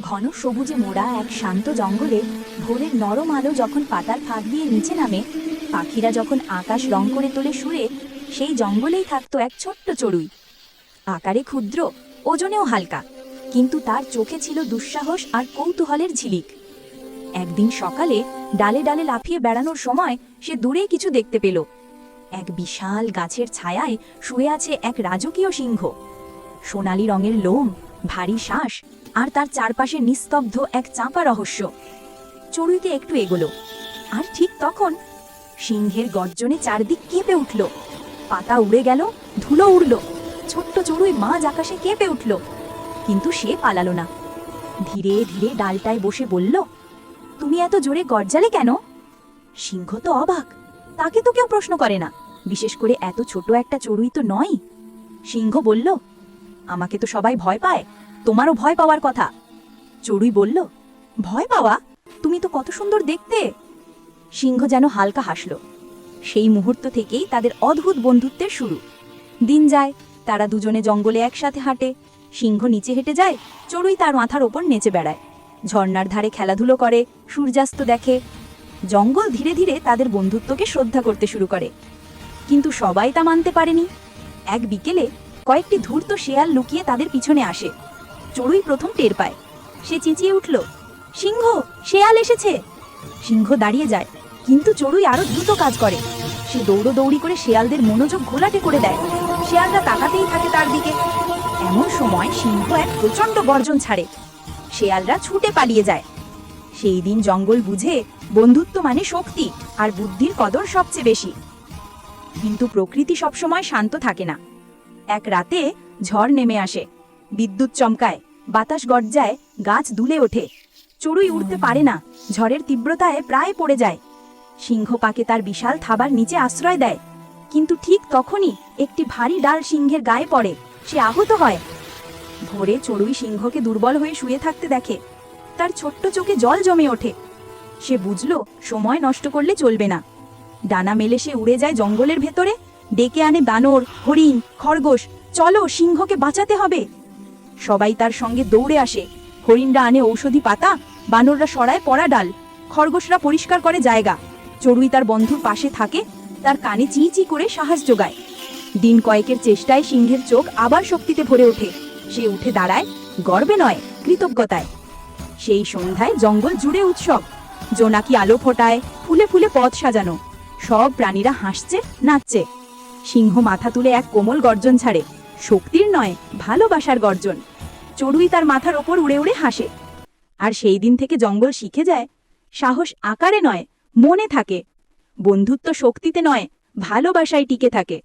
ঘন সবুজে মোড়া এক শান্ত জঙ্গলে ভোরের নরম আলো যখন পাতার ফাঁক দিয়ে নিচে নামে, পাখিরা যখন আকাশ রং করে তোলে সুরে, সেই জঙ্গলেই থাকতো এক ছোট্ট চড়ুই। আকারে ক্ষুদ্র, ওজনেও হালকা, কিন্তু তার চোখে ছিল দুঃসাহস আর কৌতূহলের ঝিলিক। একদিন সকালে ডালে ডালে লাফিয়ে বেড়ানোর সময় সে দূরে কিছু দেখতে পেল। এক বিশাল গাছের ছায়ায় শুয়ে আছে এক রাজকীয় সিংহ। সোনালী রঙের লোম, ভারী শ্বাস আর তার চারপাশে নিস্তব্ধ এক চাপা রহস্য। চড়ুইতে একটু এগোলো। আর ঠিক তখন সিংহের গর্জনে চারদিক কেঁপে উঠল। পাতা উড়ে গেল, ধুলো উড়ল। ছোট্ট চড়ুই মাঝ আকাশে কেঁপে উঠল। কিন্তু সে পালালো না। ধীরে ধীরে ডালটায় বসে বলল, তুমি এত জোরে গর্জালে কেন? সিংহ তো অবাক। তাকে তো কেউ প্রশ্ন করে না। বিশেষ করে এত ছোট একটা চড়ুই তো নয়। সিংহ বলল, আমাকে তো সবাই ভয় পায়। তোমারও ভয় পাওয়ার কথা। চড়ুই বলল, ভয় পাওয়া? তুমি তো কত সুন্দর দেখতে! সিংহ যেন হালকা হাসল। সেই মুহূর্ত থেকেই তাদের অদ্ভুত বন্ধুত্বের শুরু। দিন যায়, তারা দুজনে জঙ্গলে একসাথে হাঁটে। সিংহ নিচে হেঁটে যায়, চড়ুই তার মাথার ওপর নেচে বেড়ায়। ঝর্নার ধারে খেলাধুলো করে, সূর্যাস্ত দেখে। জঙ্গল ধীরে ধীরে তাদের বন্ধুত্বকে শ্রদ্ধা করতে শুরু করে। কিন্তু সবাই তা মানতে পারেনি। এক বিকেলে কয়েকটি ধূর্ত শেয়াল লুকিয়ে তাদের পিছনে আসে। চড়ুই প্রথম টের পায়। সে চেঁচিয়ে উঠল, সিংহ শেয়াল এসেছে? সিংহ দাঁড়িয়ে যায়, কিন্তু চড়ুই আরও দ্রুত কাজ করে। সে দৌড়োদৌড়ি করে শেয়ালদের মনোযোগ ঘোলাটে করে দেয়। শেয়ালরা তাকাতেই থাকে তার দিকে। এমন সময় সিংহ এক প্রচণ্ড গর্জন ছাড়ে। শেয়ালরা ছুটে পালিয়ে যায়। সেই দিন জঙ্গল বুঝে বন্ধুত্ব মানে শক্তি আর বুদ্ধির কদর সবচেয়ে বেশি। কিন্তু প্রকৃতি সবসময় শান্ত থাকে না। এক রাতে ঝড় নেমে আসে। বিদ্যুৎ চমকায়, বাতাস গর্জায়, গাছ দুলে ওঠে। চড়ুই উঠতে পারে না, ঝড়ের তীব্রতায় প্রায় পড়ে যায়। সিংহ পাকে তার বিশাল থাবার নিচে আশ্রয় দেয়। কিন্তু ঠিক তখনই একটি ভারী ডাল সিংহের গায়ে পড়ে, সে আহত হয়। ভোরে চড়ুই সিংহকে দুর্বল হয়ে শুয়ে থাকতে দেখে। তার ছোট্ট চোখে জল জমে ওঠে। সে বুঝল, সময় নষ্ট করলে চলবে না। ডানা মেলে সে উড়ে যায় জঙ্গলের ভেতরে। ডেকে আনে বানর, হরিণ, খরগোশ, চলো সিংহকে বাঁচাতে হবে। সবাই তার সঙ্গে দৌড়ে আসে। হরিণরা আনে ঔষধি পাতা, বানররা সরায় পড়া ডাল, খরগোশরা পরিষ্কার করে জায়গা। চড়ুই তার বন্ধুর পাশে থাকে, তার কানে চি চি করে সাহস যোগায়। দিন কয়েকের চেষ্টায় সিংহের চোখ আবার শক্তিতে ভরে ওঠে। সে উঠে দাঁড়ায়, গর্বে নয়, কৃতজ্ঞতায়। সেই সন্ধ্যায় জঙ্গল জুড়ে উৎসব। জোনাকি আলো ফোটায়, ফুলে ফুলে পথ সাজানো। সব প্রাণীরা হাসছে, নাচছে। সিংহ মাথা তুলে এক কোমল গর্জন ছাড়ে। শক্তির নয়, ভালোবাসার গর্জন। চড়ুই তার মাথার ওপর উড়ে উড়ে হাসে। আর সেই দিন থেকে জঙ্গল শিখে যায়, সাহস আকারে নয়, মনে থাকে। বন্ধুত্ব শক্তিতে নয়, ভালোবাসায় টিকে থাকে।